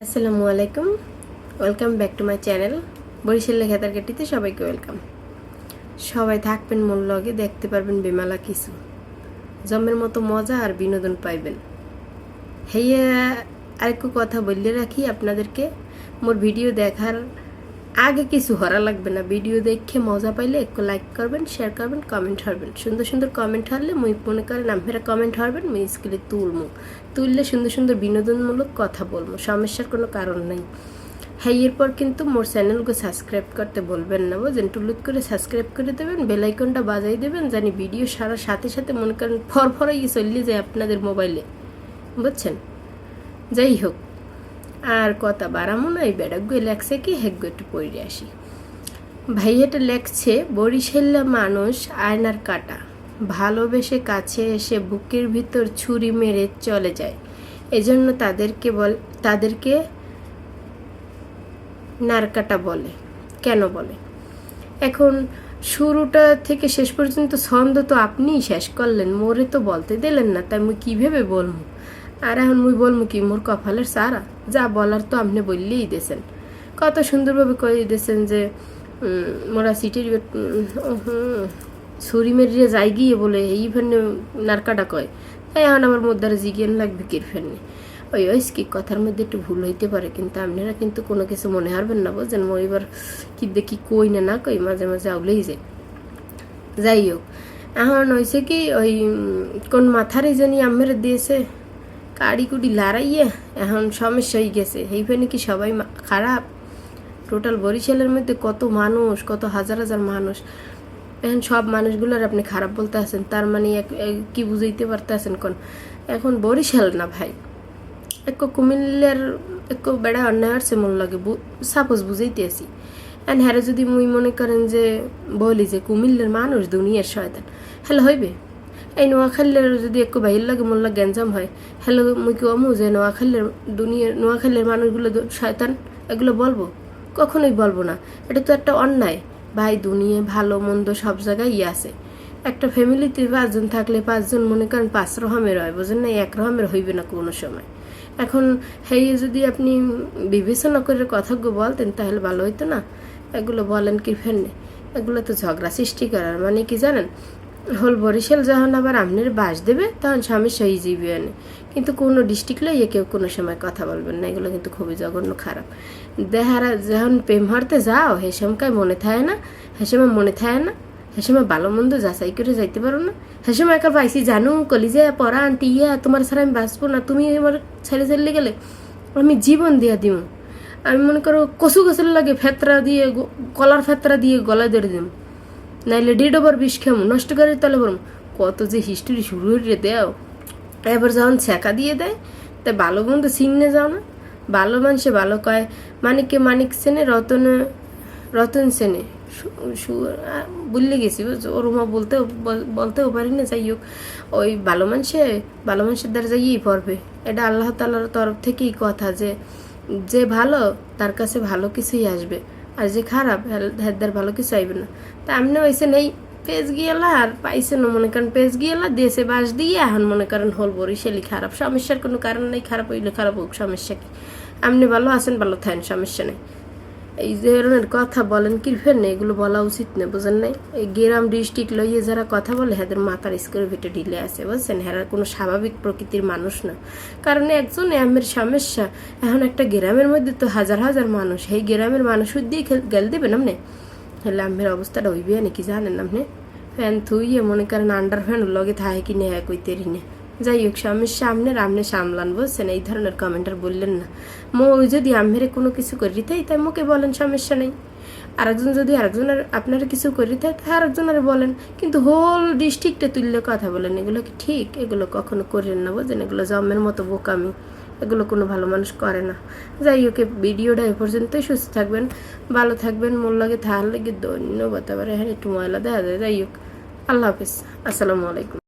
আসসালামু আলাইকুম। Welcome back to my channel Barishal লেখাতার কাটিতে সবাইকে ওয়েলকাম সবাই থাকবেন মন লগে দেখতে পারবেন বেমালা কিছু। জমের মতো মজা আর বিনোদন পাইবেন। হেয়া আরেকটু কথা বললে রাখি আপনাদেরকে। মোর ভিডিও দেখার আগে কিছু হরা লাগবে না। ভিডিও দেখে মজা পাইলে একটু লাইক করবেন শেয়ার করবেন কমেন্ট হরবেন। সুন্দর সুন্দর কমেন্ট হরলে মুই মনে করেন আপনারা কমেন্ট হরবেন, মুই স্কুলে তুলমু। তুললে সুন্দর সুন্দর বিনোদনমূলক কথা বলব সমস্যার কোনো কারণ নাই। হ্যাঁ এরপর কিন্তু মোর চ্যানেলকে সাবস্ক্রাইব করতে বলবেন না বুঝলেন টুলুত করে সাবস্ক্রাইব করে দেবেন বেলাইকনটা বাজাই দেবেন, জানি ভিডিও সারার সাথে সাথে মনে করেন ফর ফরাইয়ে চললে যায় আপনাদের মোবাইলে বুঝছেন? যাই হোক। আর কথা বাড়ামো না, এই বেড়াগুলো লেখছে কি হেগ্য একটু পড়ে আসি। ভাইয়াটা লেখছে, বরিশাল্লা মানুষ আয়নার কাটা, ভালোবেসে কাছে এসে বুকের ভিতর ছুরি মেরে চলে যায়। এজন্য তাদেরকে বল, তাদেরকে নারকাটা বলে। কেন বলে? এখন শুরুটা থেকে শেষ পর্যন্ত ছন্দ তো আপনিই শেষ করলেন, মোরে তো বলতে দিলেন না, তাই মুই কীভাবে বলব আর এখন মুই বলব কি, মোর কপালের সারা? যা বলার তো আপনি বললেই দিয়েছেন। কত সুন্দরভাবে কয়ে দিয়েছেন যে মোরা সিটির ছুরি মেরিয়ে যাই গিয়ে বলে, এই ফেনে নারকাটা কয়। তাই এখন আমার মধ্যে জিজ্ঞান লাগবে কির ফেনে ওই ওইস কি কথার মধ্যে একটু ভুল হইতে পারে, কিন্তু আপনারা কিন্তু কোনো কিছু মনে হারবেন না বুঝছেন। মই এবার কি দেখি কই না না কই, মাঝে মাঝে আউলেই যায় যাই হোক, এখন হয়েছে কি, ওই, কোন মাথারে জানি আমের দিয়েছে কাড়ি কুড়ি লাড়াইয়ে এখন সমস্যা হয়ে গেছে। এইখানে কি সবাই খারাপ? টোটাল বরিশালের মধ্যে কত মানুষ, কত হাজার হাজার মানুষ। এখন সব মানুষগুলোর আপনি খারাপ বলতে আছেন, তার মানে কি বুঝাইতে পারতে আছেন কোন? এখন বরিশাল না ভাই। এক কুমিল্লার এক বেড়া অন্যায় আসছে মন লাগে সাপোজ বুঝাইতে আসি এন্ড হ্যারে যদি মুই মনে করেন যে বলি যে কুমিল্লার মানুষ দুনিয়ার শয়তান হ্যালো হইবে? এই নোয়াখালীর যদি একটু বাইর লাগে লাগে গ্যাঞ্জাম হয় হ্যালো মুই কি অমু যে নোয়াখালীর দুনিয়ার নোয়াখালীর মানুষগুলো শয়তান এগুলো বলব কখনোই বলব না এটা তো একটা অন্যায় ভাই দুনিয়া ভালো মন্দ সব জায়গায় ইয়ে আছে একটা ফ্যামিলিতে পাঁচজন থাকলে পাঁচজন মনে করেন পাঁচ রকমের হয় বোঝেন না এক রকমের হইবে না কোনো সময় এখন হেই যদি আপনি বিবেচনা করে কথাগুলো বলতেন তাহলে ভালো হইতো না এগুলো বলেন কি ফেরনে এগুলো তো ঝগড়া সৃষ্টি করার মানে কি জানেন হল বরিশাল যখন আবার আমনের বাস দেবে, তখন হয়ে যাবে এনে কিন্তু কোনো ডিস্ট্রিক্ট লইয়ে কেউ কোনো সময় কথা বলবেন না, এগুলো কিন্তু খুবই জঘন্য খারাপ। দেহারা যখন প্রেম হারতে যাও, হে সময় মনে থাকে না, হে সময় মনে থাকে না, হে সময় ভালো মন্দ যাচাই করে যাইতে পারো না। হে সময় একা পাইছি জানো, কলিজে পড়া আন্টি ইয়া তোমার ছাড়া আমি বাঁচবো না, তুমি আমার ছেড়ে ছেড়ে গেলে আমি জীবন দিয়া দিও আমি মনে করো কচু গাছের লাগে ফেতরা দিয়ে কলার ফেতরা দিয়ে গলা ধরে দিম। নাইলে ডেড ওভার বিষ খেমু নষ্ট করে তাহলে বলুন কত যে হিস্টোরি শুরু হয়ে দেও। এবার যখন ছেঁকা দিয়ে দেয় তাই ভালো মন্দ চিনে যাও না। ভালো মানুষে ভালো কয় মানিককে মানিক সেনে রতন রতন সেনে। আহ, গেছি? ওর মা বলতেও বল- বলতেও পারি না যাই হোক। ওই ভালো মানুষে ভালো মানুষের দ্বারা যাইয়েই পড়বে। এটা আল্লাহ তালার তরফ থেকেই কথা যে যে ভালো তার কাছে ভালো কিছুই আসবে। আর যে খারাপ হেদার ভালো কিছু আইবে না। তা আমনে হয়েছে নেই পেজ গিয়েলা আর পাইছে না, মনে করেন পেজ গিয়েলা দেশে বাস দিয়ে, এখন মনে করেন হল বরিশালি খারাপ। সমস্যার কোনো কারণ নেই, খারাপ হইলে খারাপ হোক, সমস্যা কি? আপনি ভালো আছেন, ভালো থাকেন, সমস্যা নেই। এই ধরনের কথা বলেন কি ফের নেই, এগুলো বলা উচিত না, বুঝেন নাই? এই গ্রাম ডিস্ট্রিক্ট লইয়ে যারা কথা বলে, হেদের মাথার স্কোরের ভিতরে ঢিলে আছে, বুঝছেন? হেরা কোনো স্বাভাবিক প্রকৃতির মানুষ না। কারণ একজন এমের সমস্যা, এখন একটা গ্রামের মধ্যে তো হাজার হাজার মানুষ এই গ্রামের মানুষ দিয়ে গেল দেবেন আপনি হলে আমের অবস্থাটা হইবে নাকি জানেন আপনি? ফ্যান থুইয়ে মনে করেন আন্ডার ফ্যান লগে থাকে কি নেয় কইতেরি না যাই হোক সমস্যা আমনের আমনে সামলান বুঝছেন এই ধরনের কমেন্টার বললেন না। মো যদি আমেরে কোনো কিছু করি তাই তাই মোকে বলেন সমস্যা নেই আরেকজন যদি আরেকজনের আপনারা কিছু করি তাই তাই আরেকজনের বলেন। কিন্তু হোল ডিস্ট্রিক্টে তুললে কথা বলেন। এগুলো কি ঠিক? এগুলো কখনো করেন না বুঝলেন এগুলো জমের মতো বোকামি। এগুলো কোনো ভালো মানুষ করে না। যাই হোক ভিডিওটা এ পর্যন্তই। সুস্থ থাকবেন, ভালো থাকবেন। মোর লাগে থাকার লাগে ধন্যবাদ। আবার হ্যাঁ একটু ময়লা দেখা যায়। যাই হোক আল্লাহ হাফিজ। আসসালামু আলাইকুম।